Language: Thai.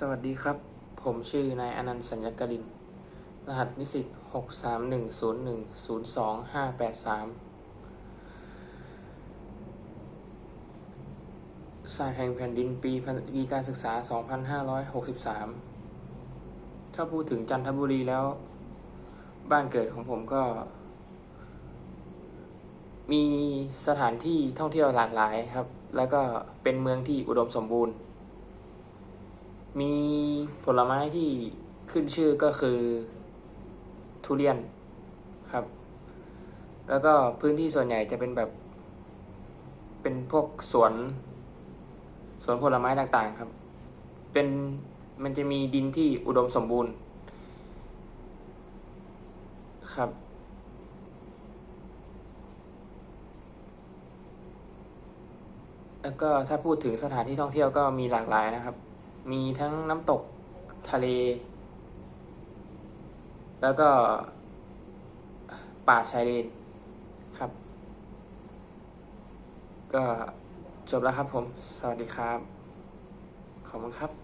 สวัสดีครับ ผมชื่อนายอนันต์สัญญกริน รหัสนิสิตหกสามหนึ่งศูนย์หนึ่งศูนย์สองห้าแปดสามสายแห่งแผ่นดินปีพันปีการศึกษาสองพันห้าร้อยหกสิบสามถ้าพูดถึงจันทบุรีแล้ว บ้านเกิดของผมก็ มีสถานที่ท่องเที่ยวหลากหลายครับ แล้วก็เป็นเมืองที่อุดมสมบูรณ์ มีผลไม้ที่ขึ้นชื่อก็คือทุเรียนครับ แล้วก็พื้นที่ส่วนใหญ่จะเป็นแบบ เป็นพวกสวนสวนผลไม้ต่างๆครับ เป็นมันจะมีดินที่อุดมสมบูรณ์ ครับ แล้วก็ถ้าพูดถึงสถานที่ท่องเที่ยวก็มีหลากหลายนะครับ มีทั้งน้ำตกทะเล แล้วก็ป่าชายเลนครับ ก็จบแล้วครับผม สวัสดีครับ ขอบคุณครับ